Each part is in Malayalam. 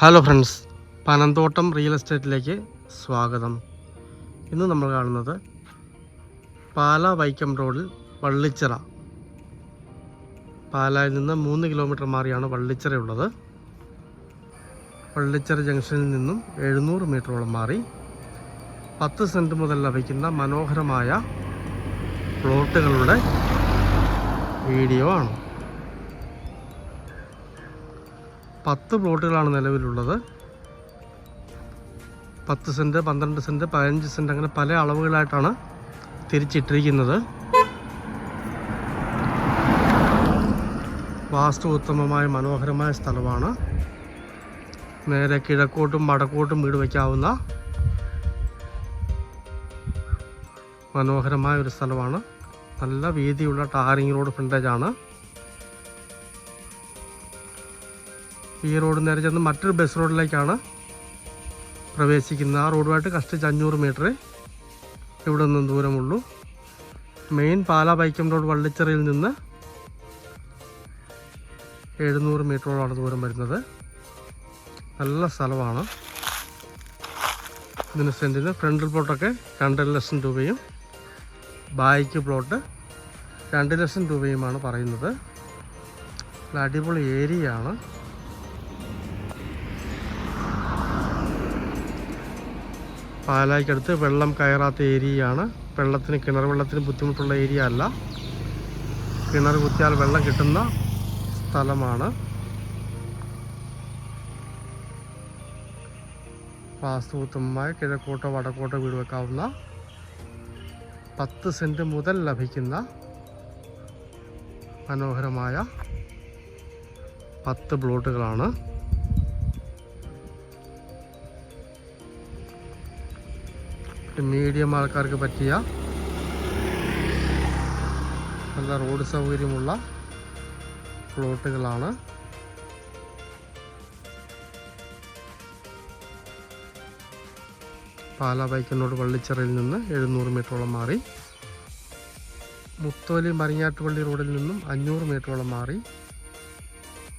ഹലോ ഫ്രണ്ട്സ് പനന്തോട്ടം റിയൽ എസ്റ്റേറ്റിലേക്ക് സ്വാഗതം. ഇന്ന് നമ്മൾ കാണുന്നത് പാല വൈക്കം റോഡിൽ വള്ളിച്ചിറ. പാലായിൽ നിന്ന് മൂന്ന് കിലോമീറ്റർ മാറിയാണ് വള്ളിച്ചിറ ഉള്ളത് വള്ളിച്ചിറ ജംഗ്ഷനിൽ നിന്നും എഴുന്നൂറ് മീറ്ററോളം മാറി പത്ത് സെന്റ് മുതൽ ലഭിക്കുന്ന മനോഹരമായ പ്ലോട്ടുകളുടെ വീഡിയോ ആണ്. പത്ത് പ്ലോട്ടുകളാണ് നിലവിലുള്ളത്. പത്ത് സെന്റ് പന്ത്രണ്ട് സെന്റ് പതിനഞ്ച് സെന്റ് അങ്ങനെ പല അളവുകളായിട്ടാണ് തിരിച്ചിട്ടിരിക്കുന്നത്. വാസ്തു ഉത്തമമായ മനോഹരമായ സ്ഥലമാണ്. നേരെ കിഴക്കോട്ടും വടക്കോട്ടും വീട് വയ്ക്കാവുന്ന മനോഹരമായ ഒരു സ്ഥലമാണ്. നല്ല വീതിയുള്ള ടാറിങ് റോഡ് ഫ്രണ്ടേജ് ഈ റോഡ് നേരെ ചെന്ന് മറ്റൊരു ബസ് റോഡിലേക്കാണ് പ്രവേശിക്കുന്നത്. ആ റോഡുമായിട്ട് കഷ്ടിച്ച് അഞ്ഞൂറ് മീറ്റർ ഇവിടെ നിന്നും ദൂരമുള്ളൂ. മെയിൻ പാലാ ബൈക്കം റോഡ് വള്ളിച്ചെറിയിൽ നിന്ന് എഴുന്നൂറ് മീറ്ററോളാണ് ദൂരം വരുന്നത്. നല്ല സ്ഥലമാണ്. ഇതിന് സെന്റിന് ഫ്രണ്ടിൽ പ്ലോട്ടൊക്കെ രണ്ടര ലക്ഷം രൂപയും ബായ്ക്ക് പ്ലോട്ട് രണ്ട് ലക്ഷം രൂപയുമാണ് പറയുന്നത്. അടിപൊളി ഏരിയ പാലായ്ക്കടുത്ത് വെള്ളം കയറാത്ത ഏരിയയാണ്. വെള്ളത്തിന് കിണർ വെള്ളത്തിന് ബുദ്ധിമുട്ടുള്ള ഏരിയ അല്ല. കിണർ കുത്തിയാൽ വെള്ളം കിട്ടുന്ന സ്ഥലമാണ്. വാസ്തുവുത്തമമായ കിഴക്കോട്ടോ വടക്കോട്ടോ വീട് വെക്കാവുന്ന പത്ത് സെന്റ് മുതൽ ലഭിക്കുന്ന മനോഹരമായ പത്ത് പ്ലോട്ടുകളാണ്. മീഡിയം ആൾക്കാർക്ക് പറ്റിയ നല്ല റോഡ് സൗകര്യമുള്ള പ്ലോട്ടുകളാണ്. പാല ബൈക്കിനോട് വള്ളിച്ചിറയിൽ നിന്ന് എഴുന്നൂറ് മീറ്ററോളം മാറി. മുത്തോലി മറിഞ്ഞാട്ടുപള്ളി റോഡിൽ നിന്നും അഞ്ഞൂറ് മീറ്ററോളം മാറി.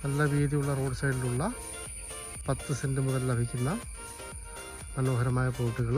നല്ല വീതിയുള്ള റോഡ് സൈഡിലുള്ള പത്ത് സെന്റ് മുതൽ ലഭിക്കുന്ന മനോഹരമായ പ്ലോട്ടുകൾ